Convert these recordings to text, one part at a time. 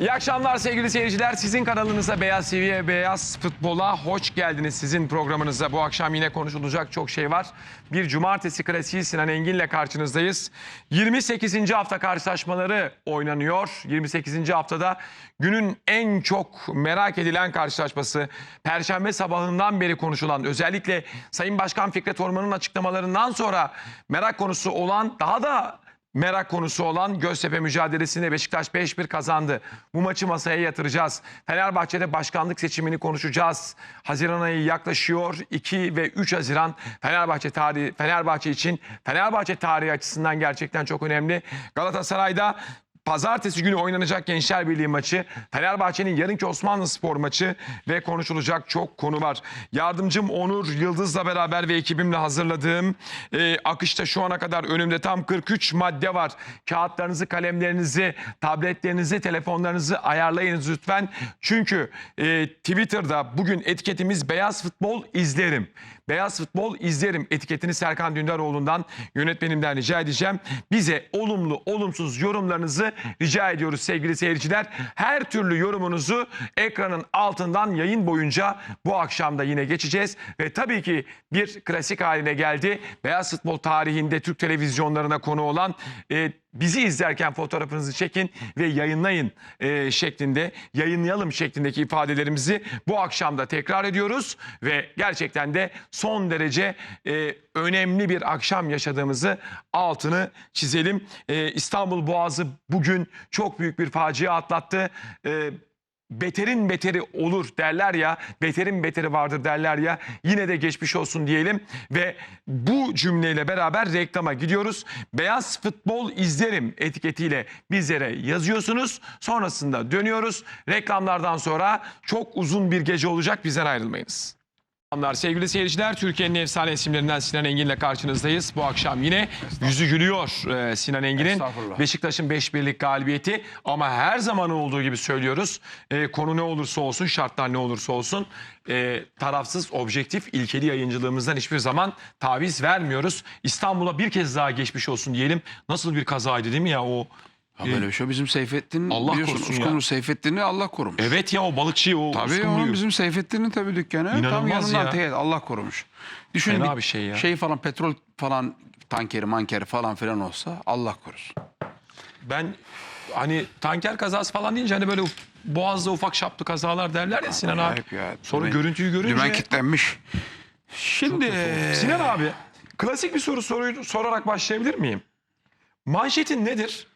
İyi akşamlar sevgili seyirciler. Sizin kanalınıza Beyaz TV'ye Beyaz Futbol'a hoş geldiniz. Sizin programınızda bu akşam yine konuşulacak çok şey var. Bir cumartesi klasiği Sinan Engin'le karşınızdayız. 28. hafta karşılaşmaları oynanıyor. 28. haftada günün en çok merak edilen karşılaşması. Perşembe sabahından beri konuşulan özellikle Sayın Başkan Fikret Orman'ın açıklamalarından sonra merak konusu olan daha da merak konusu olan Göztepe mücadelesinde Beşiktaş 5-1 kazandı. Bu maçı masaya yatıracağız. Fenerbahçe'de başkanlık seçimini konuşacağız. Haziran ayı yaklaşıyor. 2 ve 3 Haziran Fenerbahçe tarihi Fenerbahçe için Fenerbahçe tarihi açısından gerçekten çok önemli. Galatasaray'da Pazartesi günü oynanacak Gençler Birliği maçı, Fenerbahçe'nin yarınki Osmanlı Spor maçı ve konuşulacak çok konu var. Yardımcım Onur Yıldız'la beraber ve ekibimle hazırladığım e, akışta şu ana kadar önümde tam 43 madde var. Kağıtlarınızı, kalemlerinizi, tabletlerinizi, telefonlarınızı ayarlayınız lütfen. Çünkü e, Twitter'da bugün etiketimiz Beyaz Futbol izlerim. Beyaz Futbol izlerim etiketini Serkan Dündaroğlu'ndan yönetmenimden rica edeceğim. Bize olumlu olumsuz yorumlarınızı rica ediyoruz sevgili seyirciler. Her türlü yorumunuzu ekranın altından yayın boyunca bu akşam da yine geçeceğiz. Ve tabii ki bir klasik haline geldi. Beyaz Futbol tarihinde Türk televizyonlarına konu olan e, bizi izlerken fotoğrafınızı çekin ve yayınlayın e, şeklinde, yayınlayalım şeklindeki ifadelerimizi bu akşam da tekrar ediyoruz. Ve gerçekten de son derece e, önemli bir akşam yaşadığımızı altını çizelim. E, İstanbul Boğazı bugün çok büyük bir facia atlattı. E, beterin beteri olur derler ya, beterin beteri vardır derler ya. Yine de geçmiş olsun diyelim ve bu cümleyle beraber reklama gidiyoruz. Beyaz futbol izlerim etiketiyle bizlere yazıyorsunuz. Sonrasında dönüyoruz. Reklamlardan sonra çok uzun bir gece olacak. Bizden ayrılmayınız. Selamlar sevgili seyirciler. Türkiye'nin efsane isimlerinden Sinan Engin'le karşınızdayız. Bu akşam yine yüzü gülüyor e, Sinan Engin'in. Beşiktaş'ın 5 birlik galibiyeti ama her zaman olduğu gibi söylüyoruz. E, konu ne olursa olsun, şartlar ne olursa olsun e, tarafsız, objektif, ilkeli yayıncılığımızdan hiçbir zaman taviz vermiyoruz. İstanbul'a bir kez daha geçmiş olsun diyelim. Nasıl bir kazaydı değil mi ya o? Ha böyle bir şey bizim Seyfettin Allah biliyorsun korusun ya. Uskumru Seyfettin'i Allah korumuş. Evet ya o balıkçı o Tabii uskumruyu. bizim Seyfettin'in tabii dükkanı tam İnanılmaz yanından ya. teğet Allah korumuş. Düşün Fena bir şey ya. Şey falan petrol falan tankeri mankeri falan filan olsa Allah korusun. Ben hani tanker kazası falan deyince hani böyle boğazda ufak şaplı kazalar derler ya Sinan abi. Acayip ya. Sonra Dümen- görüntüyü görünce. Dümen kitlenmiş. Şimdi Sinan abi klasik bir soru soruyu sorarak başlayabilir miyim? Manşetin nedir?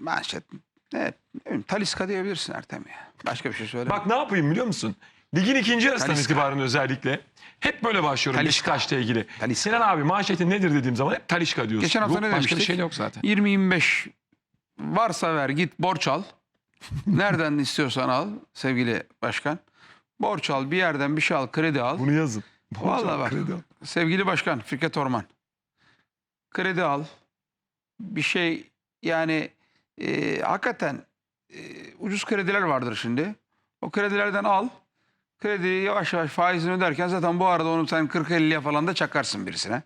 Manşet ne, ne bileyim, Taliska diyebilirsin Ertem ya. Başka bir şey söyle. Bak ne yapayım biliyor musun? Ligin ikinci yarısından Talisca. itibaren özellikle hep böyle başlıyorum Talisca. Beşiktaş'la ilgili. Talisca. Sinan abi manşetin nedir dediğim zaman hep Talişka diyorsun. Geçen hafta Bu ne Başka demiştik? bir şey yok zaten. 20-25 varsa ver git borç al. Nereden istiyorsan al sevgili başkan. Borç al bir yerden bir şey al kredi al. Bunu yazın. Vallahi bak Kredi al. sevgili başkan Fikret Orman. Kredi al. Bir şey yani e, hakikaten e, ucuz krediler vardır şimdi. O kredilerden al. Krediyi yavaş yavaş faizini öderken zaten bu arada onu sen 40-50'ye falan da çakarsın birisine.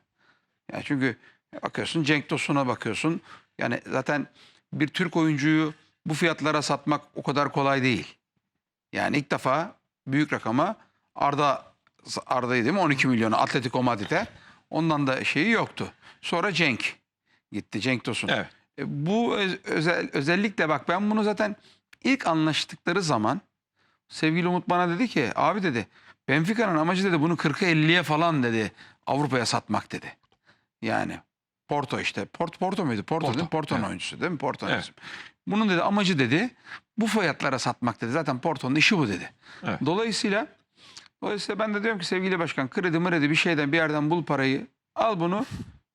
Yani çünkü bakıyorsun Cenk Tosun'a bakıyorsun. Yani zaten bir Türk oyuncuyu bu fiyatlara satmak o kadar kolay değil. Yani ilk defa büyük rakama Arda Arda'yı değil mi 12 milyonu Atletico Madrid'e. Ondan da şeyi yoktu. Sonra Cenk gitti Cenk Tosun. Evet. E, bu öz- özel, özellikle bak ben bunu zaten ilk anlaştıkları zaman sevgili Umut bana dedi ki abi dedi Benfica'nın amacı dedi bunu 40'a 50'ye falan dedi Avrupa'ya satmak dedi. Yani Porto işte. Porto, Porto muydu? Porto, Porto, değil mi? Porto'nun evet. oyuncusu değil mi? Porto'nun Evet. Bunun dedi amacı dedi bu fiyatlara satmak dedi. Zaten Porto'nun işi bu dedi. Evet. Dolayısıyla dolayısıyla ben de diyorum ki sevgili başkan kredi mredi bir şeyden bir yerden bul parayı al bunu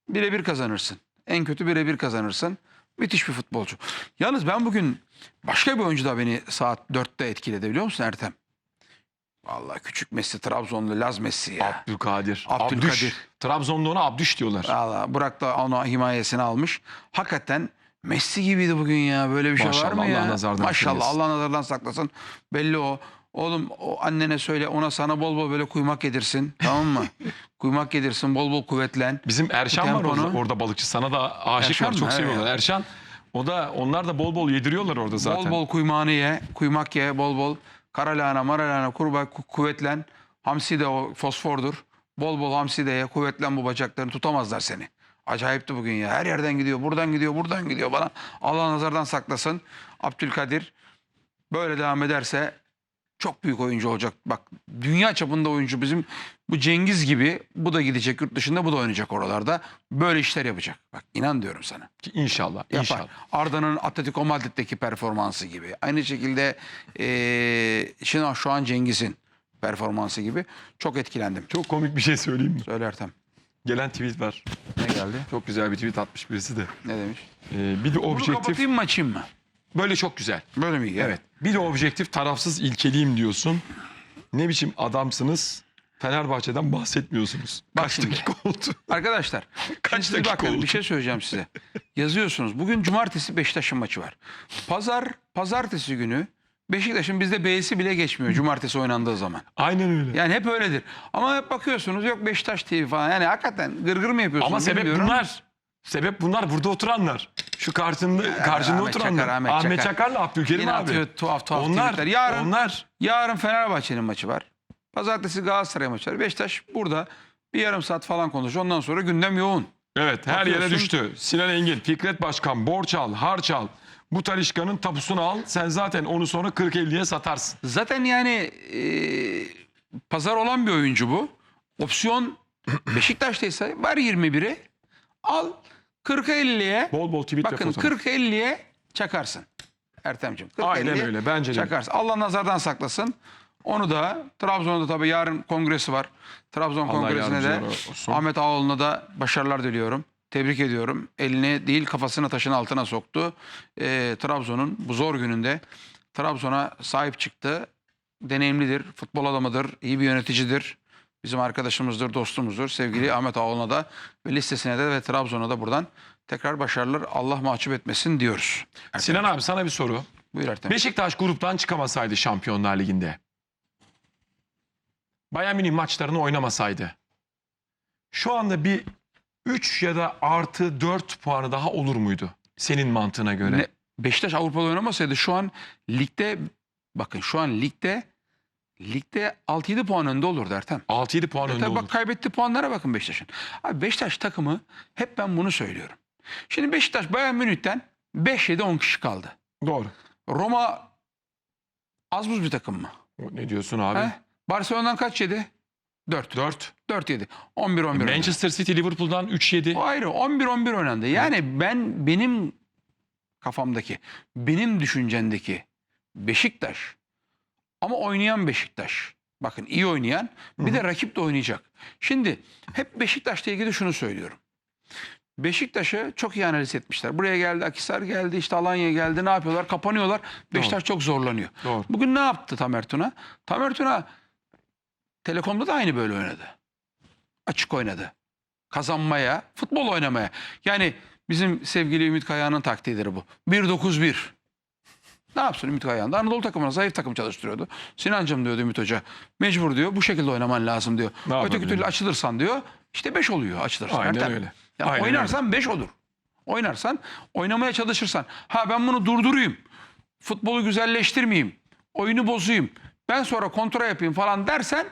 birebir kazanırsın. En kötü birebir kazanırsın. Müthiş bir futbolcu. Yalnız ben bugün başka bir oyuncu da beni saat 4'te etkiledi biliyor musun Ertem? Vallahi küçük Messi Trabzonlu Laz Messi ya. Abdülkadir. Abdülkadir. Abdüş. Trabzon'da ona Abdüş diyorlar. Valla Burak da onu himayesine almış. Hakikaten Messi gibiydi bugün ya. Böyle bir şey var mı ya? Allah nazardan Maşallah. Allah nazardan saklasın. Belli o. Oğlum o annene söyle ona sana bol bol böyle kuymak yedirsin. Tamam mı? kuymak yedirsin bol bol kuvvetlen. Bizim Erşan var orada, orada balıkçı. Sana da aşıklar Erşan mı? çok seviyorlar. ya. Erşan O da onlar da bol bol yediriyorlar orada zaten. Bol bol kuymağını ye, kuymak ye, bol bol. Kara lahana, mara lahana, kurbağa ku- kuvvetlen. Hamsi de o fosfordur. Bol bol hamsi de ye, kuvvetlen bu bacaklarını tutamazlar seni. Acayipti bugün ya. Her yerden gidiyor, buradan gidiyor, buradan gidiyor bana. Allah nazardan saklasın. Abdülkadir böyle devam ederse çok büyük oyuncu olacak. Bak dünya çapında oyuncu bizim bu Cengiz gibi bu da gidecek yurt dışında bu da oynayacak oralarda. Böyle işler yapacak. Bak inan diyorum sana. İnşallah. Yapar. İnşallah. Arda'nın Atletico Madrid'deki performansı gibi. Aynı şekilde eee şimdi şu an Cengiz'in performansı gibi. Çok etkilendim. Çok komik bir şey söyleyeyim mi? Söyle Ertem. Gelen tweet var. Ne geldi? Çok güzel bir tweet atmış birisi de. Ne demiş? Ee, bir de Bunu objektif. kapatayım mı açayım mı? Böyle çok güzel. Böyle mi? iyi? Evet. Bir de objektif tarafsız ilkeliyim diyorsun. Ne biçim adamsınız? Fenerbahçe'den bahsetmiyorsunuz. Bak Kaç şimdi. dakika oldu? Arkadaşlar Kaç şimdi dakika bakın oldu? bir şey söyleyeceğim size. Yazıyorsunuz. Bugün cumartesi Beşiktaş'ın maçı var. Pazar, pazartesi günü Beşiktaş'ın bizde B'si bile geçmiyor cumartesi oynandığı zaman. Aynen öyle. Yani hep öyledir. Ama hep bakıyorsunuz yok Beşiktaş TV falan. Yani hakikaten gırgır mı yapıyorsunuz Ama sebep bilmiyorum. bunlar. Sebep bunlar burada oturanlar. Şu karşında karşında Ahmet oturanlar. Çakar, Ahmet Ahmet, Çakar. Çakar'la Abdülkerim Yine abi. atıyor tuhaf tuhaf onlar, tweetler. Yarın, onlar. yarın Fenerbahçe'nin maçı var. Pazartesi Galatasaray maçı var. Beşiktaş burada bir yarım saat falan konuşuyor. Ondan sonra gündem yoğun. Evet her yere Bakıyorsun. düştü. Sinan Engin, Fikret Başkan, borç al, harç al. Bu Talişka'nın tapusunu al. Sen zaten onu sonra 40-50'ye satarsın. Zaten yani e, pazar olan bir oyuncu bu. Opsiyon Beşiktaş'taysa var 21'i. Al 40'a 50'ye. Bol bol tweet Bakın fotoğraf. 40'a 50'ye çakarsın. Ertem'ciğim. 40'a Aynen 50'ye öyle, bence de. Çakarsın. Allah nazardan saklasın. Onu da Trabzon'da tabii yarın kongresi var. Trabzon Allah kongresine de olsun. Ahmet Ağoğlu'na da başarılar diliyorum. Tebrik ediyorum. Elini değil kafasını taşın altına soktu. Ee, Trabzon'un bu zor gününde Trabzon'a sahip çıktı. Deneyimlidir, futbol adamıdır, iyi bir yöneticidir. Bizim arkadaşımızdır, dostumuzdur. Sevgili Ahmet Ağoğlu'na da ve listesine de ve Trabzon'a da buradan tekrar başarılar Allah mahcup etmesin diyoruz. Ertem. Sinan abi sana bir soru. Buyur Ertem. Beşiktaş gruptan çıkamasaydı Şampiyonlar Ligi'nde. Bayern Münih maçlarını oynamasaydı. Şu anda bir 3 ya da artı 4 puanı daha olur muydu? Senin mantığına göre. Ne, Beşiktaş Avrupa'da oynamasaydı şu an ligde bakın şu an ligde ligde 6-7 puan önde olurdu Ertem. 6-7 puan önde olur. bak kaybetti puanlara bakın Beşiktaş'ın. Abi Beşiktaş takımı hep ben bunu söylüyorum. Şimdi Beşiktaş Bayern Münih'ten 5-7-10 kişi kaldı. Doğru. Roma az buz bir takım mı? Ne diyorsun abi? He? Barcelona'dan kaç yedi? 4. 4. 4 yedi. 11 11. Manchester City Liverpool'dan 3 yedi. O ayrı 11 11 oynandı. Yani ben benim kafamdaki, benim düşüncendeki Beşiktaş ama oynayan Beşiktaş. Bakın iyi oynayan bir de rakip de oynayacak. Şimdi hep Beşiktaş'la ilgili şunu söylüyorum. Beşiktaş'ı çok iyi analiz etmişler. Buraya geldi, Akisar geldi, işte Alanya geldi. Ne yapıyorlar? Kapanıyorlar. Beşiktaş çok zorlanıyor. Doğru. Bugün ne yaptı Tamer Tuna? Tamer Tuna Telekom'da da aynı böyle oynadı. Açık oynadı. Kazanmaya, futbol oynamaya. Yani bizim sevgili Ümit Kayağan'ın taktiğidir bu. 1-9-1. Ne yapsın Ümit Kayağan da Anadolu takımına zayıf takım çalıştırıyordu. Sinancım diyordu Ümit Hoca. Mecbur diyor bu şekilde oynaman lazım diyor. Ne Öteki türlü açılırsan diyor. işte 5 oluyor açılırsan. Aynen Ertem. öyle. Yani Aynen oynarsan 5 olur. Oynarsan, oynamaya çalışırsan. Ha ben bunu durdurayım. Futbolu güzelleştirmeyeyim. Oyunu bozayım. Ben sonra kontra yapayım falan dersen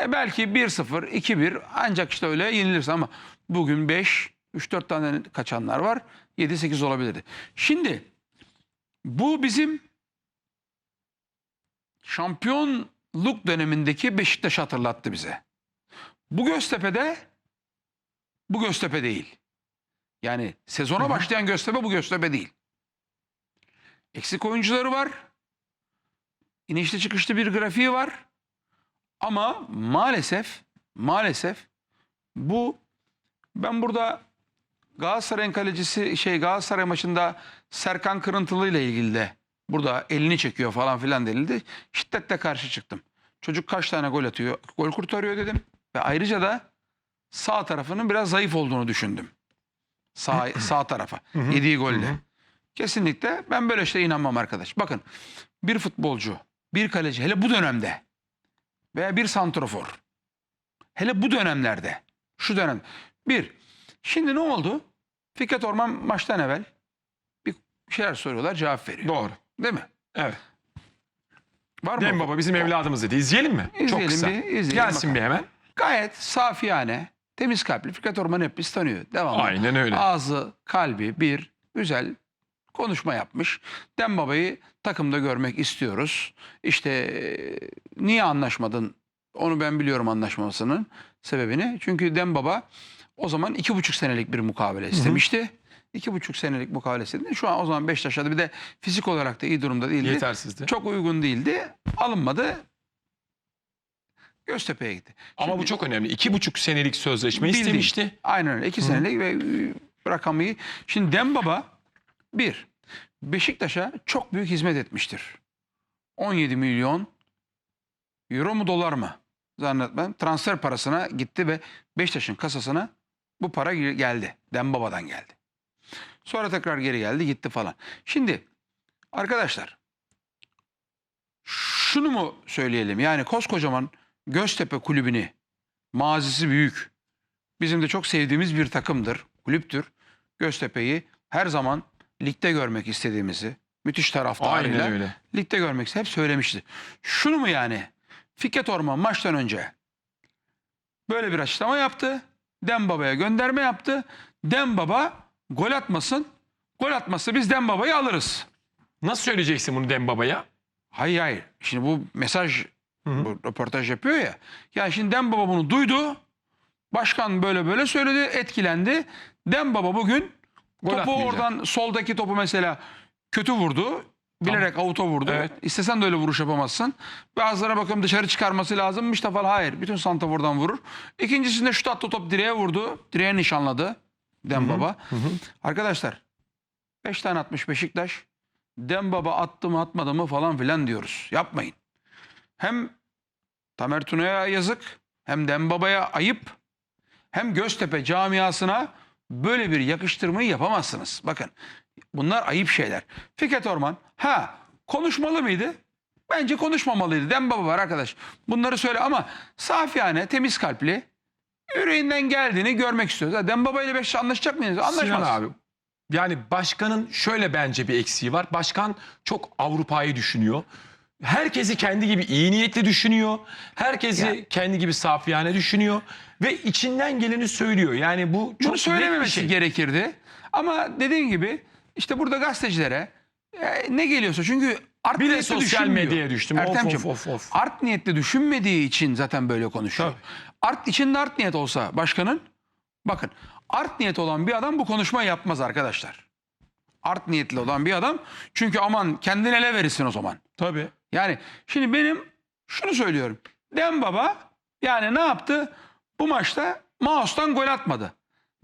e, belki 1-0, 2-1 ancak işte öyle yenilirsin ama bugün 5, 3-4 tane kaçanlar var. 7-8 olabilirdi. Şimdi bu bizim şampiyonluk dönemindeki Beşiktaş'ı hatırlattı bize. Bu Göztepe'de bu Göztepe değil. Yani sezona başlayan Göztepe bu Göztepe değil. Eksik oyuncuları var. İnişli çıkışlı bir grafiği var. Ama maalesef maalesef bu ben burada Galatasaray'ın kalecisi şey Galatasaray maçında Serkan Kırıntılı ile ilgili de burada elini çekiyor falan filan denildi. Şiddetle karşı çıktım. Çocuk kaç tane gol atıyor? Gol kurtarıyor dedim. Ve ayrıca da sağ tarafının biraz zayıf olduğunu düşündüm. Sağ, sağ tarafa. Yediği golle. Kesinlikle ben böyle şeylere inanmam arkadaş. Bakın bir futbolcu, bir kaleci hele bu dönemde veya bir santrofor hele bu dönemlerde şu dönem bir şimdi ne oldu? Fikret Orman maçtan evvel bir şeyler soruyorlar cevap veriyor. Doğru. Değil mi? Evet. Var mı? Dem Baba bizim evladımız dedi. İzleyelim mi? Çok İzleyelim kısa. bir, izleyelim Gelsin bakalım. bir hemen. Gayet safiyane, temiz kalpli. Fikret Orman hep biz tanıyor. Devamlı. Aynen öyle. Ağzı, kalbi bir, güzel konuşma yapmış. Dem Baba'yı takımda görmek istiyoruz. İşte e, niye anlaşmadın? Onu ben biliyorum anlaşmamasının sebebini. Çünkü Dem Baba o zaman iki buçuk senelik bir mukavele istemişti. İki buçuk senelik mukavele istedi. Şu an o zaman Beşiktaş'ta bir de fizik olarak da iyi durumda değildi. Yetersizdi. Çok uygun değildi. Alınmadı. Göztepe'ye gitti. Ama bu Şimdi- çok önemli. İki buçuk senelik sözleşme Bildiğin. istemişti. Aynen öyle. İki senelik ve e, rakamı iyi. Şimdi Dembaba bir, Beşiktaş'a çok büyük hizmet etmiştir. 17 milyon euro mu dolar mı zannetmem. Transfer parasına gitti ve Beşiktaş'ın kasasına bu para gel- geldi. Dembaba'dan geldi. Sonra tekrar geri geldi gitti falan. Şimdi arkadaşlar şunu mu söyleyelim? Yani koskocaman Göztepe kulübünü mazisi büyük. Bizim de çok sevdiğimiz bir takımdır, kulüptür. Göztepe'yi her zaman ligde görmek istediğimizi, müthiş taraftarıyla ligde görmek hep söylemişti. Şunu mu yani? Fikret Orman maçtan önce böyle bir açıklama yaptı. Dembaba'ya gönderme yaptı. Dembaba gol atmasın. Gol atmazsa biz Dembaba'yı alırız. Nasıl söyleyeceksin bunu Dem Baba'ya? Hayır hayır. Şimdi bu mesaj, Hı hı. bu röportaj yapıyor ya. Yani şimdi Dembaba bunu duydu. Başkan böyle böyle söyledi, etkilendi. Dembaba bugün Gol topu atmayacak. oradan soldaki topu mesela kötü vurdu. Bilerek avuta vurdu. Evet. İstesen de öyle vuruş yapamazsın. Bazılarına bakıyorum dışarı çıkarması lazımmış da falan. Hayır. Bütün santafordan vurur. İkincisinde şut attı top direğe vurdu. Direğe nişanladı. Dembaba. Arkadaşlar 5 tane atmış Beşiktaş. Dembaba attı mı atmadı mı falan filan diyoruz. Yapmayın. Hem Tamer Tuna'ya yazık hem Dembaba'ya ayıp hem Göztepe camiasına böyle bir yakıştırmayı yapamazsınız. Bakın bunlar ayıp şeyler. Fikret Orman ha konuşmalı mıydı? Bence konuşmamalıydı. Dembaba var arkadaş. Bunları söyle ama safiyane, temiz kalpli, yüreğinden geldiğini görmek istiyoruz. Ha, Dembaba ile Beşiktaş anlaşacak mıyız? Anlaşmaz. Sinan abi. Yani başkanın şöyle bence bir eksiği var. Başkan çok Avrupa'yı düşünüyor. Herkesi kendi gibi iyi niyetli düşünüyor. Herkesi Ya. kendi gibi safiyane düşünüyor. Ve içinden geleni söylüyor. Yani bu çok Bunu söylememesi şey. gerekirdi. Ama dediğin gibi işte burada gazetecilere e, ne geliyorsa çünkü art Bir de niyetli sosyal düşünmüyor. medyaya düştüm. Of, Ertemciğim, of, of, of. art niyetli düşünmediği için zaten böyle konuşuyor. Art içinde art niyet olsa başkanın bakın art niyet olan bir adam bu konuşmayı yapmaz arkadaşlar. Art niyetli olan bir adam çünkü aman kendine ele verirsin o zaman. Tabii. Yani şimdi benim şunu söylüyorum. Dembaba yani ne yaptı? Bu maçta mouse'tan gol atmadı.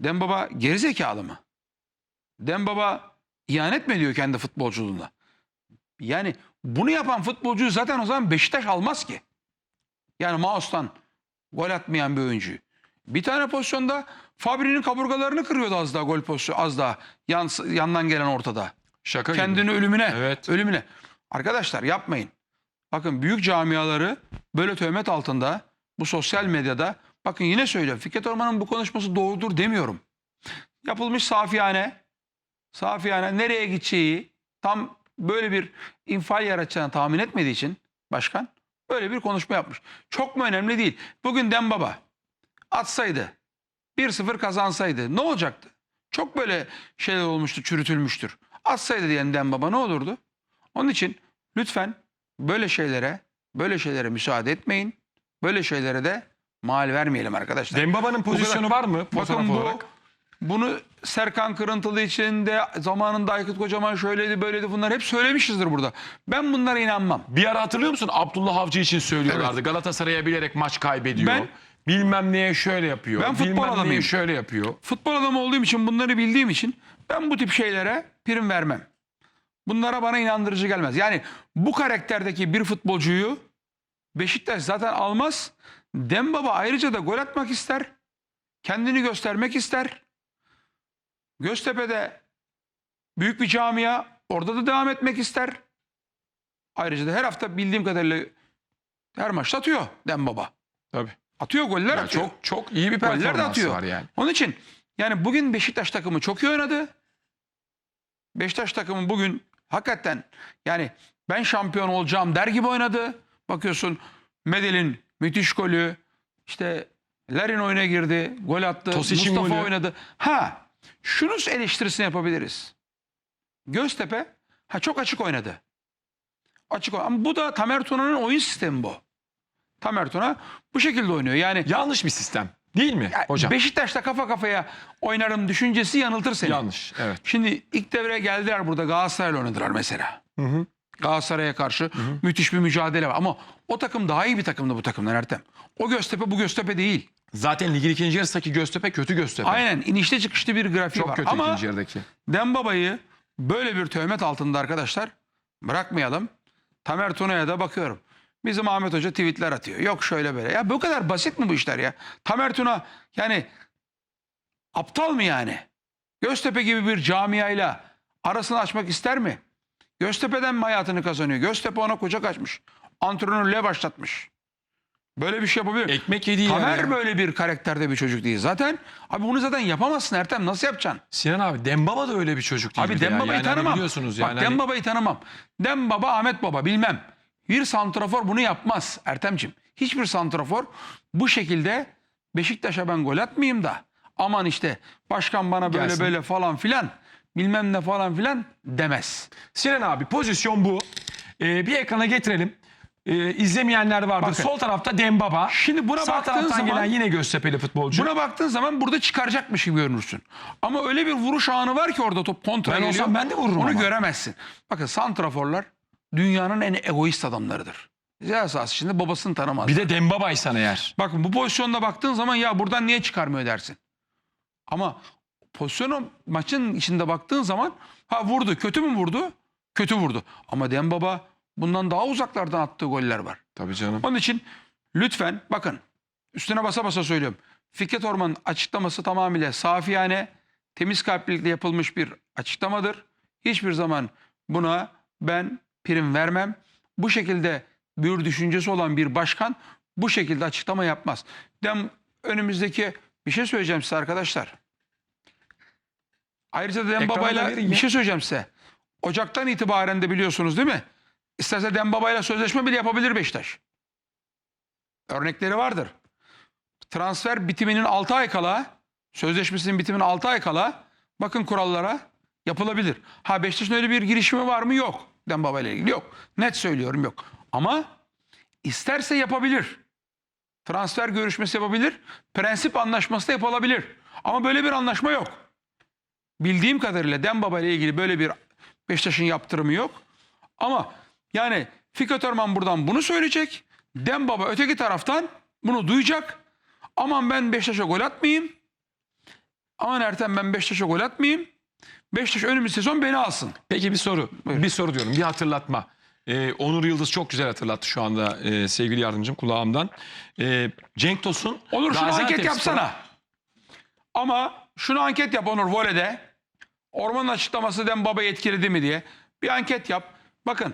Dembaba gerizekalı mı? Dembaba ihanet mi ediyor kendi futbolculuğuna? Yani bunu yapan futbolcuyu zaten o zaman Beşiktaş almaz ki. Yani mouse'tan gol atmayan bir oyuncuyu. Bir tane pozisyonda Fabri'nin kaburgalarını kırıyordu az daha gol pozisyonu az daha yan, yandan gelen ortada. Şaka gibi. Kendini ölümüne. Evet. Ölümüne. Arkadaşlar yapmayın. Bakın büyük camiaları böyle töhmet altında bu sosyal medyada bakın yine söylüyorum. Fikret Orman'ın bu konuşması doğrudur demiyorum. Yapılmış safiyane safiyane nereye gideceği tam böyle bir infial yaratacağını tahmin etmediği için başkan böyle bir konuşma yapmış. Çok mu önemli değil. Bugün Dembaba atsaydı 1-0 kazansaydı ne olacaktı? Çok böyle şeyler olmuştu, çürütülmüştür. Atsaydı diyen Dembaba ne olurdu? Onun için lütfen böyle şeylere, böyle şeylere müsaade etmeyin. Böyle şeylere de mal vermeyelim arkadaşlar. Dembaba'nın pozisyonu var mı Bakın bu, olarak? bunu Serkan Kırıntılı için de zamanında Aykut Kocaman şöyleydi böyleydi bunlar hep söylemişizdir burada. Ben bunlara inanmam. Bir ara hatırlıyor musun? Abdullah Avcı için söylüyorlardı. Galatasaray'a bilerek maç kaybediyor. Ben- Bilmem neye şöyle yapıyor. Ben futbol Bilmem neye adamıyım. şöyle yapıyor. Futbol adamı olduğum için bunları bildiğim için ben bu tip şeylere prim vermem. Bunlara bana inandırıcı gelmez. Yani bu karakterdeki bir futbolcuyu Beşiktaş zaten almaz. Dembaba ayrıca da gol atmak ister. Kendini göstermek ister. Göztepe'de büyük bir camia orada da devam etmek ister. Ayrıca da her hafta bildiğim kadarıyla her maçta atıyor Dembaba. Tabii. Atıyor goller Yani atıyor. çok çok iyi bir Goller de atıyor. var yani. Onun için yani bugün Beşiktaş takımı çok iyi oynadı. Beşiktaş takımı bugün hakikaten yani ben şampiyon olacağım der gibi oynadı. Bakıyorsun Medel'in müthiş golü. işte Larin oyuna girdi. Gol attı. Tosic'in Mustafa golü. oynadı. Ha şunu eleştirisini yapabiliriz. Göztepe ha çok açık oynadı. Açık oynadı. Ama bu da Tamer Tuna'nın oyun sistemi bu. Tamer Tuna bu şekilde oynuyor. Yani Yanlış bir sistem. Değil mi hocam? Beşiktaş'ta kafa kafaya oynarım düşüncesi yanıltır seni. Yanlış. Evet. Şimdi ilk devreye geldiler burada Galatasaray'la oynadılar mesela. Hı hı. Galatasaray'a karşı müthiş bir mücadele var. Ama o takım daha iyi bir takımdı bu takımdan Ertem. O Göztepe bu Göztepe değil. Zaten ligin ikinci yarısındaki Göztepe kötü Göztepe. Aynen inişte çıkışlı bir grafiği Çok var. kötü Ama ikinci yarıdaki. Dembaba'yı böyle bir töhmet altında arkadaşlar bırakmayalım. Tamer Tuna'ya da bakıyorum. Bizim Ahmet Hoca tweetler atıyor. Yok şöyle böyle. Ya bu kadar basit mi bu işler ya? Tamer Tuna yani aptal mı yani? Göztepe gibi bir camiayla arasını açmak ister mi? Göztepe'den mi hayatını kazanıyor? Göztepe ona kucak açmış. Antrenörlüğe başlatmış. Böyle bir şey yapabilir. Ekmek yediği Tamer yer ya. böyle bir karakterde bir çocuk değil. Zaten abi bunu zaten yapamazsın Ertem. Nasıl yapacaksın? Sinan abi Dembaba da öyle bir çocuk değil. Abi. Dembaba'yı Yani hani tanımam. biliyorsunuz yani. Bak hani- Dembaba'yı tanımam. Dembaba Ahmet Baba bilmem. Bir santrafor bunu yapmaz Ertem'cim. Hiçbir santrafor bu şekilde Beşiktaş'a ben gol atmayayım da aman işte başkan bana böyle Gelsin. böyle falan filan bilmem ne falan filan demez. Sinan abi pozisyon bu. Ee, bir ekrana getirelim. Ee, izlemeyenler vardır. Bakın. Sol tarafta Dembaba. Şimdi buna Sağ baktığın taraftan zaman- gelen yine Göztepe'li futbolcu. Buna baktığın zaman burada çıkaracakmış gibi görünürsün. Ama öyle bir vuruş anı var ki orada top kontra Ben geliyor. olsam ben de vururum Onu ama. göremezsin. Bakın santraforlar dünyanın en egoist adamlarıdır. Ceza sahası içinde babasını tanımaz. bir de Dembaba'ysan eğer. Bakın bu pozisyonda baktığın zaman ya buradan niye çıkarmıyor dersin. Ama pozisyonu maçın içinde baktığın zaman ha vurdu. Kötü mü vurdu? Kötü vurdu. Ama Dembaba bundan daha uzaklardan attığı goller var. Tabii canım. Onun için lütfen bakın üstüne basa basa söylüyorum. Fikret Orman'ın açıklaması tamamıyla safiyane, temiz kalplilikle yapılmış bir açıklamadır. Hiçbir zaman buna ben prim vermem. Bu şekilde bir düşüncesi olan bir başkan bu şekilde açıklama yapmaz. Dem önümüzdeki bir şey söyleyeceğim size arkadaşlar. Ayrıca Dembaba'yla verin bir şey söyleyeceğim size. Ocaktan itibaren de biliyorsunuz değil mi? İsterse Dembaba'yla sözleşme bile yapabilir Beşiktaş. Örnekleri vardır. Transfer bitiminin 6 ay kala, sözleşmesinin bitiminin 6 ay kala bakın kurallara yapılabilir. Ha Beşiktaş'ın öyle bir girişimi var mı? Yok. Dembaba ile ilgili yok. Net söylüyorum yok. Ama isterse yapabilir. Transfer görüşmesi yapabilir. Prensip anlaşması da yapılabilir. Ama böyle bir anlaşma yok. Bildiğim kadarıyla Dembaba ile ilgili böyle bir Beşiktaş'ın yaptırımı yok. Ama yani Fikret Orman buradan bunu söyleyecek. Dembaba öteki taraftan bunu duyacak. Aman ben Beşiktaş'a gol atmayayım. Aman Ertem ben Beşiktaş'a gol atmayayım. Beşiktaş önümüz sezon beni alsın. Peki bir soru. Buyurun. Bir soru diyorum. Bir hatırlatma. Ee, Onur Yıldız çok güzel hatırlattı şu anda e, sevgili yardımcım kulağımdan. Ee, Cenk Tosun. Onur şunu Gaziantep anket Spor- yapsana. Ama şunu anket yap Onur voleyde. Ormanın açıklaması Dembaba etkiledi mi diye. Bir anket yap. Bakın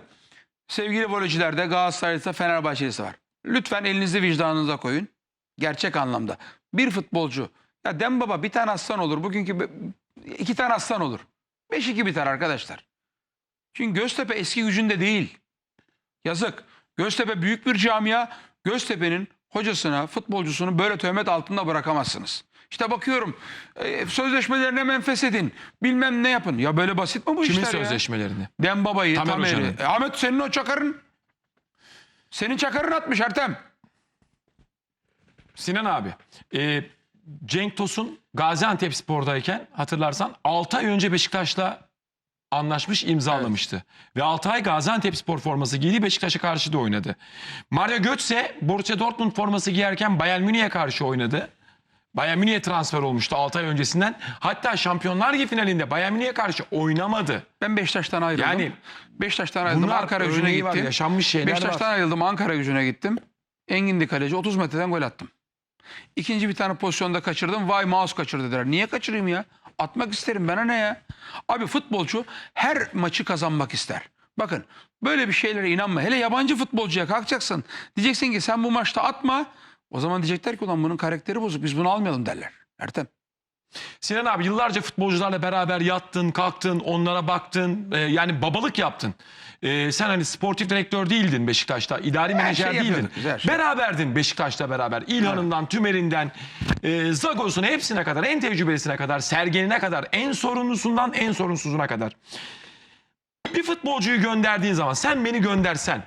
sevgili voleycilerde Galatasaray'da Fenerbahçe'lisi var. Lütfen elinizi vicdanınıza koyun. Gerçek anlamda. Bir futbolcu. Ya Dembaba bir tane aslan olur. Bugünkü iki tane aslan olur. 5-2 biter arkadaşlar. Çünkü Göztepe eski gücünde değil. Yazık. Göztepe büyük bir camia. Göztepe'nin hocasına, futbolcusunu böyle töhmet altında bırakamazsınız. İşte bakıyorum e, sözleşmelerine menfes edin. Bilmem ne yapın. Ya böyle basit mi bu Kimin işler ya? sözleşmelerini? Dembaba'yı, Tamer Tamer'i. Hoca'nın. E, Ahmet senin o çakarın. Senin çakarın atmış Ertem. Sinan abi. e, Cenk Tosun Gaziantep Spor'dayken hatırlarsan 6 ay önce Beşiktaş'la anlaşmış imzalamıştı. Ve 6 ay Gaziantep Spor forması giydi Beşiktaş'a karşı da oynadı. Mario Götze Borussia Dortmund forması giyerken Bayern Münih'e karşı oynadı. Bayern Münih'e transfer olmuştu 6 ay öncesinden. Hatta Şampiyonlar Ligi finalinde Bayern Münih'e karşı oynamadı. Ben Beşiktaş'tan ayrıldım. Yani Beşiktaş'tan ayrıldım. Bunlar Ankara gücüne örneği var, gittim. yaşanmış şeyler Beşiktaş'tan var. ayrıldım. Ankara gücüne gittim. Engin kaleci 30 metreden gol attım. İkinci bir tane pozisyonda kaçırdım. Vay mouse kaçırdı dediler. Niye kaçırayım ya? Atmak isterim bana ne ya? Abi futbolcu her maçı kazanmak ister. Bakın böyle bir şeylere inanma. Hele yabancı futbolcuya kalkacaksın. Diyeceksin ki sen bu maçta atma. O zaman diyecekler ki ulan bunun karakteri bozuk biz bunu almayalım derler. Ertem. Sinan abi yıllarca futbolcularla beraber yattın, kalktın, onlara baktın. e, yani babalık yaptın. E, sen hani sportif direktör değildin Beşiktaş'ta. idari menajer şey değildin. her şey. Beraberdin Beşiktaş'ta beraber. İlhan'ından, Tümer'inden, e, Zagos'una hepsine kadar, en tecrübelisine kadar, Sergen'ine kadar, en sorumlusundan en sorunsuzuna kadar. Bir futbolcuyu gönderdiğin zaman sen beni göndersen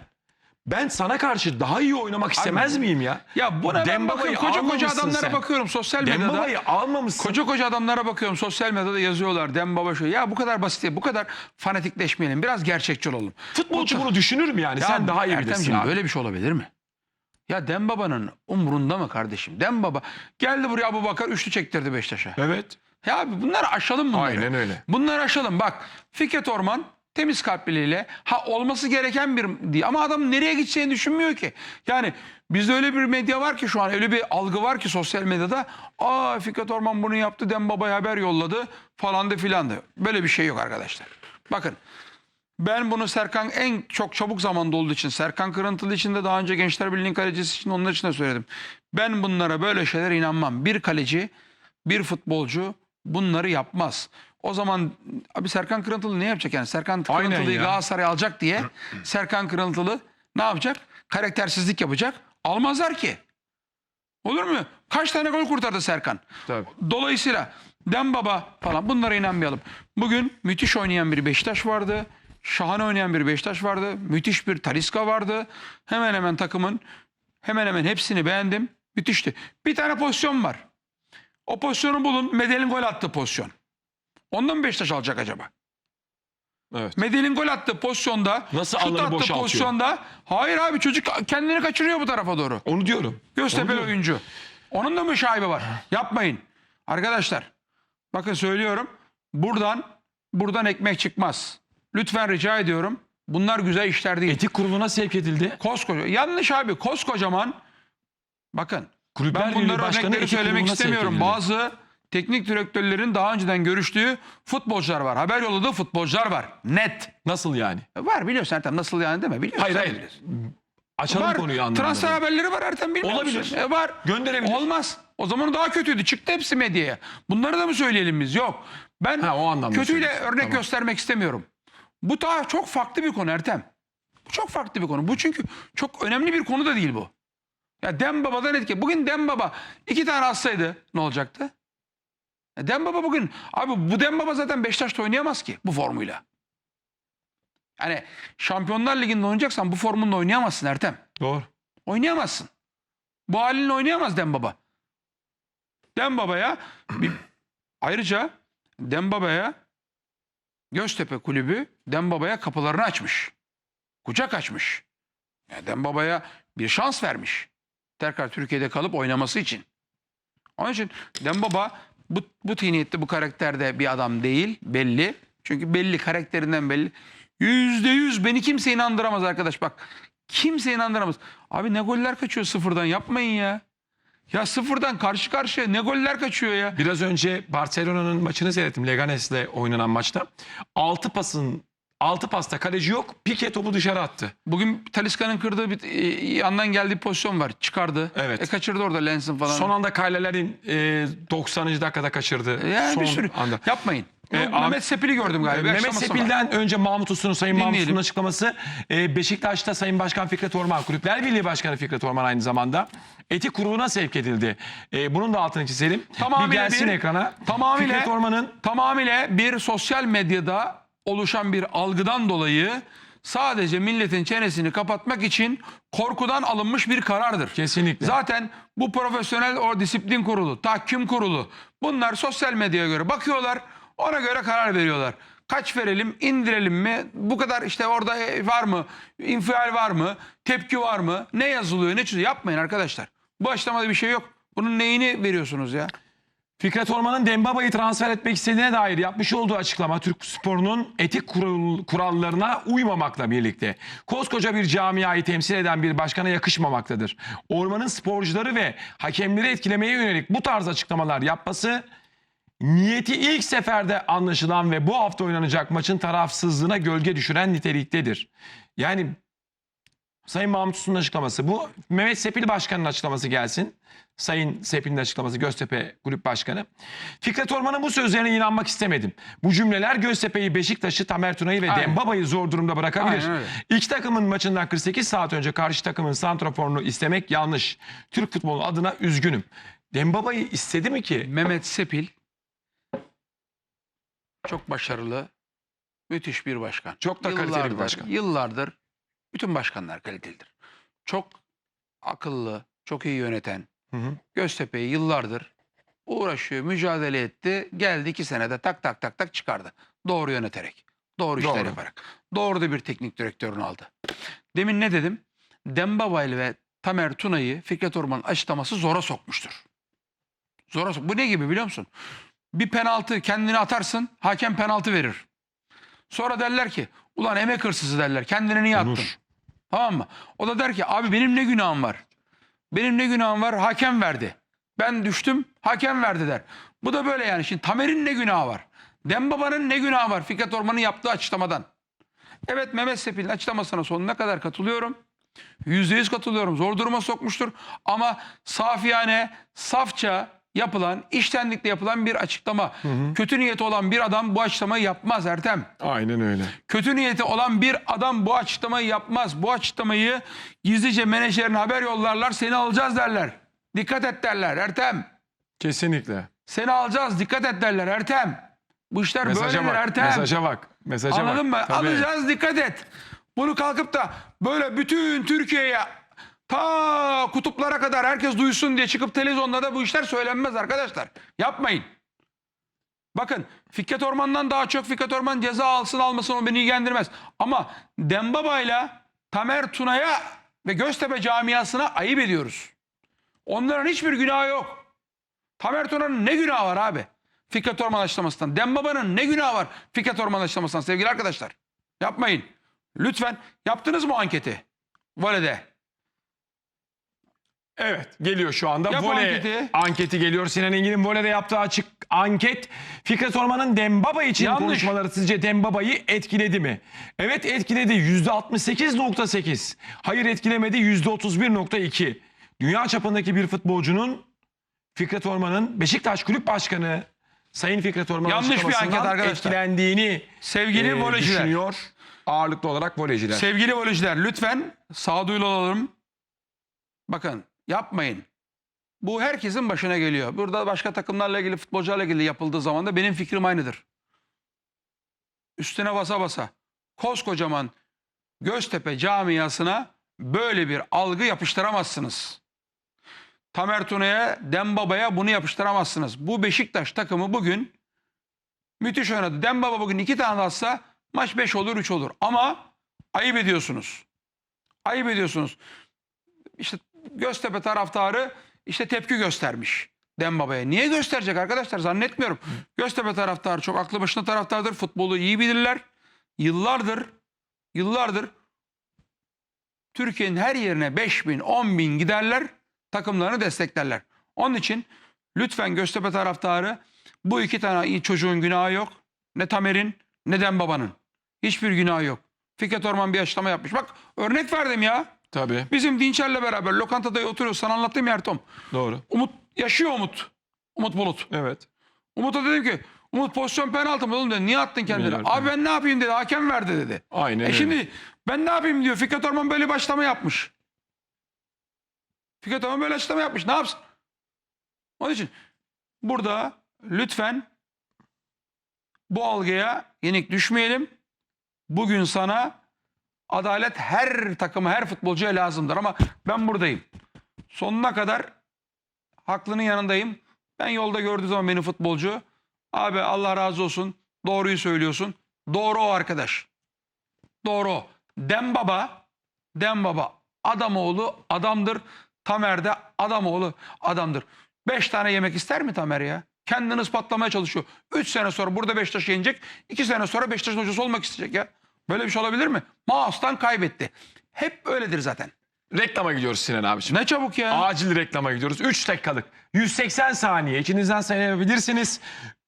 ben sana karşı daha iyi oynamak istemez miyim ya? Ya buna ben Dembaba'yı bakıyorum. Koca koca almamışsın adamlara sen. bakıyorum sosyal medyada. Dembaba'yı almamışsın. Koca koca adamlara bakıyorum sosyal medyada yazıyorlar. Dembaba şöyle. Ya bu kadar basit değil. Bu kadar fanatikleşmeyelim. Biraz gerçekçi olalım. Futbolcu bunu düşünür mü yani? Sen daha iyi bilirsin abi. Böyle bir şey olabilir mi? Ya Dembaba'nın umurunda mı kardeşim? Dembaba geldi buraya Abu Bakar üçlü çektirdi Beşiktaş'a. Evet. Ya abi bunları aşalım bunları. Aynen öyle. Bunları aşalım. Bak Fikret Orman temiz kalpliliğiyle ha olması gereken bir diye ama adam nereye gideceğini düşünmüyor ki. Yani bizde öyle bir medya var ki şu an öyle bir algı var ki sosyal medyada. Aa Fikret Orman bunu yaptı Dembaba'ya haber yolladı falandı filandı. Böyle bir şey yok arkadaşlar. Bakın ben bunu Serkan en çok çabuk zamanda olduğu için Serkan Kırıntılı için de daha önce Gençler Birliği'nin kalecisi için onlar için de söyledim. Ben bunlara böyle şeyler inanmam. Bir kaleci, bir futbolcu bunları yapmaz. O zaman abi Serkan Kırıntılı ne yapacak yani? Serkan Kırıntılı'yı ya. Galatasaray alacak diye Serkan Kırıntılı ne yapacak? Karaktersizlik yapacak. Almazlar ki. Olur mu? Kaç tane gol kurtardı Serkan? Tabii. Dolayısıyla Dembaba falan bunlara inanmayalım. Bugün müthiş oynayan bir Beşiktaş vardı. Şahane oynayan bir Beşiktaş vardı. Müthiş bir Taliska vardı. Hemen hemen takımın hemen hemen hepsini beğendim. Müthişti. Bir tane pozisyon var. O pozisyonu bulun. Medel'in gol attığı pozisyon. Ondan mı Beşiktaş alacak acaba? Evet. Medel'in gol attığı pozisyonda, Nasıl şut attığı boşaltıyor? pozisyonda hayır abi çocuk kendini kaçırıyor bu tarafa doğru. Onu diyorum. Onu Göztepe diyorum. oyuncu. Onun da mı şaibe var? Yapmayın. Arkadaşlar bakın söylüyorum. Buradan buradan ekmek çıkmaz. Lütfen rica ediyorum. Bunlar güzel işler değil. Etik kuruluna sevk edildi. Koskoca yanlış abi koskocaman bakın Kulüpler ben bunları örnekleri söylemek istemiyorum. Bazı teknik direktörlerin daha önceden görüştüğü futbolcular var. Haber yolladığı futbolcular var. Net. Nasıl yani? Var biliyorsun Ertem nasıl yani mi? Biliyorsun, Hayır sen hayır. biliyorsun. Açalım Var. konuyu anlamında. Transfer haberleri var Ertem bilmiyor Olabilir. musun? E, var. Gönderebilir. Olmaz. O zaman daha kötüydü. Çıktı hepsi medyaya. Bunları da mı söyleyelim biz? Yok. Ben Ha, o anlamda kötüyle söylüyorsun. örnek Tamam. göstermek istemiyorum. Bu daha çok farklı bir konu Ertem. Bu çok farklı bir konu. Bu çünkü çok önemli bir konu da değil bu. Ya Dembaba'dan etki. Bugün Dembaba iki tane atsaydı ne olacaktı? Ya Dembaba bugün abi bu Dembaba zaten Beşiktaş'ta oynayamaz ki bu formuyla. Yani Şampiyonlar Ligi'nde oynayacaksan bu formunla oynayamazsın Ertem. Doğru. Oynayamazsın. Bu halinle oynayamaz Dembaba. Dembaba'ya bir, ayrıca Dembaba'ya Göztepe kulübü Dembaba'ya kapılarını açmış. Kucak açmış. Yani Dembaba'ya bir şans vermiş. Tekrar Türkiye'de kalıp oynaması için. Onun için Dembaba bu, bu tiniyette bu karakterde bir adam değil belli. Çünkü belli karakterinden belli. Yüzde yüz beni kimse inandıramaz arkadaş bak. Kimse inandıramaz. Abi ne goller kaçıyor sıfırdan yapmayın ya. Ya sıfırdan karşı karşıya ne goller kaçıyor ya. Biraz önce Barcelona'nın maçını seyrettim. Leganes'le oynanan maçta. 6 pasın 6 pasta kaleci yok. Pike topu dışarı attı. Bugün Taliska'nın kırdığı bir e, yandan geldiği pozisyon var. Çıkardı. Evet. E kaçırdı orada Lens'in falan. Son anda Kayleler'in e, 90. dakikada kaçırdı. yani Son bir sürü. anda. Yapmayın. E, Mehmet Ahmet- Sepil'i gördüm galiba. Mehmet açıklaması var. Sepil'den önce Mahmut Uslu'nun Sayın Mahmut Dinleyelim. Uslu'nun açıklaması. e, Beşiktaş'ta Sayın Başkan Fikret Orman, Kulüpler Birliği Başkanı Fikret Orman aynı zamanda etik kuruluna sevk edildi. E, bunun da altını çizelim. Tamamıyla bir gelsin bir- ekrana. tamamıyla- Fikret Orman'ın tamamıyla bir sosyal medyada oluşan bir algıdan dolayı sadece milletin çenesini kapatmak için korkudan alınmış bir karardır. Kesinlikle. Zaten bu profesyonel o disiplin kurulu, tahkim kurulu bunlar sosyal medyaya göre bakıyorlar ona göre karar veriyorlar. Kaç verelim, indirelim mi? Bu kadar işte orada var mı? İnfial var mı? Tepki var mı? Ne yazılıyor, ne çiziyor? Yapmayın arkadaşlar. Bu aşamada bir şey yok. Bunun neyini veriyorsunuz ya? Fikret Orman'ın Dembaba'yı transfer etmek istediğine dair yapmış olduğu açıklama Türk sporunun etik kurul- kurallarına uymamakla birlikte koskoca bir camiayı temsil eden bir başkana yakışmamaktadır. Orman'ın sporcuları ve hakemleri etkilemeye yönelik bu tarz açıklamalar yapması niyeti ilk seferde anlaşılan ve bu hafta oynanacak maçın tarafsızlığına gölge düşüren niteliktedir. Yani Sayın Mahmut Uslu'nun açıklaması. Bu Mehmet Sepil Başkan'ın açıklaması gelsin. Sayın Sepil'in açıklaması Göztepe Kulüp Başkanı. Fikret Orman'ın bu sözlerine inanmak istemedim. Bu cümleler Göztepe'yi, Beşiktaş'ı, Tamer Tuna'yı ve Aynen. Dembaba'yı zor durumda bırakabilir. Aynen. İki takımın maçından 48 saat önce karşı takımın santraforunu istemek yanlış. Türk futbolu adına üzgünüm. Dembaba'yı istedi mi ki? Mehmet Sepil çok başarılı, müthiş bir başkan. Çok da kaliteli bir Yıllardır- başkan. Yıllardır bütün başkanlar kalitelidir. Çok akıllı, çok iyi yöneten. Hı hı. Göztepe'yi yıllardır uğraşıyor, mücadele etti. Geldi iki senede tak tak tak tak çıkardı. Doğru yöneterek, doğru işler Doğru. yaparak. Doğru da bir teknik direktörünü aldı. Demin ne dedim? Dembaba'yı ve Tamer Tuna'yı Fikret Orman'ın açıklaması zora sokmuştur. Zora sok. Bu ne gibi biliyor musun? Bir penaltı kendini atarsın, hakem penaltı verir. Sonra derler ki, ulan emek hırsızı derler. Kendini niye attın? Tamam mı? O da der ki, abi benim ne günahım var? Benim ne günahım var? Hakem verdi. Ben düştüm, hakem verdi der. Bu da böyle yani. Şimdi Tamer'in ne günahı var? Dembaba'nın ne günahı var? Fikret Orman'ın yaptığı açıklamadan. Evet Mehmet Sepil'in açıklamasına sonuna kadar katılıyorum. Yüzde yüz katılıyorum. Zor duruma sokmuştur. Ama safiyane, safça yapılan, iştenlikle yapılan bir açıklama. Kötü niyeti olan bir adam bu açıklamayı yapmaz Ertem. Aynen öyle. Kötü niyeti olan bir adam bu açıklamayı yapmaz. Bu açıklamayı gizlice menajerine haber yollarlar. Seni alacağız derler. Dikkat et derler Ertem. Kesinlikle. Seni alacağız dikkat et derler Ertem. Bu işler Mesaja böyledir bak. Ertem. Mesaja bak. Mesaja Anladın bak. mı? Tabii. Alacağız dikkat et. Bunu kalkıp da böyle bütün Türkiye'ye ta kutuplara kadar herkes duysun diye çıkıp televizyonda bu işler söylenmez arkadaşlar. Yapmayın. Bakın Fikret Orman'dan daha çok Fikret Orman ceza alsın almasın o beni ilgilendirmez. Ama Dembaba'yla Tamer Tuna'ya ve Göztepe camiasına ayıp ediyoruz. Onların hiçbir günahı yok. Tamer Tuna'nın ne günahı var abi? Fikret Orman açıklamasından. Dembaba'nın ne günahı var Fikret Orman açıklamasından sevgili arkadaşlar? Yapmayın. Lütfen yaptınız mı anketi? Vole'de. Evet geliyor şu anda. Yap Voley anketi. anketi geliyor. Sinan Engin'in voleyde yaptığı açık anket. Fikret Orman'ın Dembaba için Yanlış. konuşmaları sizce Dembaba'yı etkiledi mi? Evet etkiledi. %68.8. Hayır etkilemedi. %31.2. Dünya çapındaki bir futbolcunun Fikret Orman'ın Beşiktaş Kulüp Başkanı Sayın Fikret Orman'ın Yanlış bir anket arkadaşlar. etkilendiğini Sevgili e, voleyciler. düşünüyor. Ağırlıklı olarak voleyciler. Sevgili voleyciler lütfen sağduyulu olalım. Bakın yapmayın. Bu herkesin başına geliyor. Burada başka takımlarla ilgili, futbolcularla ilgili yapıldığı zaman da benim fikrim aynıdır. Üstüne basa basa. Koskocaman Göztepe camiasına böyle bir algı yapıştıramazsınız. Tamer Tuna'ya, Dembaba'ya bunu yapıştıramazsınız. Bu Beşiktaş takımı bugün müthiş oynadı. Dembaba bugün iki tane atsa maç 5 olur 3 olur. Ama ayıp ediyorsunuz. Ayıp ediyorsunuz. İşte Göztepe taraftarı işte tepki göstermiş Dembaba'ya. Niye gösterecek arkadaşlar zannetmiyorum. Göztepe taraftarı çok aklı başında taraftardır. Futbolu iyi bilirler. Yıllardır yıllardır Türkiye'nin her yerine 5 bin 10 bin giderler takımlarını desteklerler. Onun için lütfen Göztepe taraftarı bu iki tane çocuğun günahı yok. Ne Tamer'in ne Dembaba'nın. Hiçbir günahı yok. Fikret Orman bir açıklama yapmış. Bak örnek verdim ya. Tabii. Bizim Dinçer'le beraber lokantada oturuyoruz. Sana anlattım ya Ertom. Doğru. Umut yaşıyor Umut. Umut Bulut. Evet. Umut'a dedim ki Umut pozisyon penaltı mı oğlum dedi. Niye attın kendini? Biliyorum. Abi ben ne yapayım dedi. Hakem verdi dedi. Aynen E öyle. şimdi ben ne yapayım diyor. Fikret Orman böyle başlama yapmış. Fikret Orman böyle açıklama yapmış. Ne yapsın? Onun için burada lütfen bu algıya yenik düşmeyelim. Bugün sana adalet her takıma, her futbolcuya lazımdır ama ben buradayım. Sonuna kadar haklının yanındayım. Ben yolda gördüğü zaman beni futbolcu, abi Allah razı olsun, doğruyu söylüyorsun. Doğru o arkadaş. Doğru o. Dembaba, Dembaba Adamoğlu adamdır. Tamer de Adamoğlu adamdır. Beş tane yemek ister mi Tamer ya? Kendini ispatlamaya çalışıyor. Üç sene sonra burada Beşiktaş yenecek. iki sene sonra Beşiktaş'ın hocası olmak isteyecek ya. Böyle bir şey olabilir mi? Mouse'dan kaybetti. Hep öyledir zaten. Reklama gidiyoruz Sinan abiciğim. Ne çabuk ya. Acil reklama gidiyoruz. 3 dakikalık. 180 saniye. İçinizden sayabilirsiniz.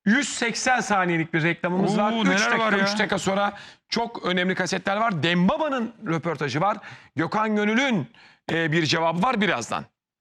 180 saniyelik bir reklamımız Oo, var. 3 neler dakika, var ya? 3 dakika sonra çok önemli kasetler var. Dembaba'nın röportajı var. Gökhan Gönül'ün e, bir cevabı var birazdan.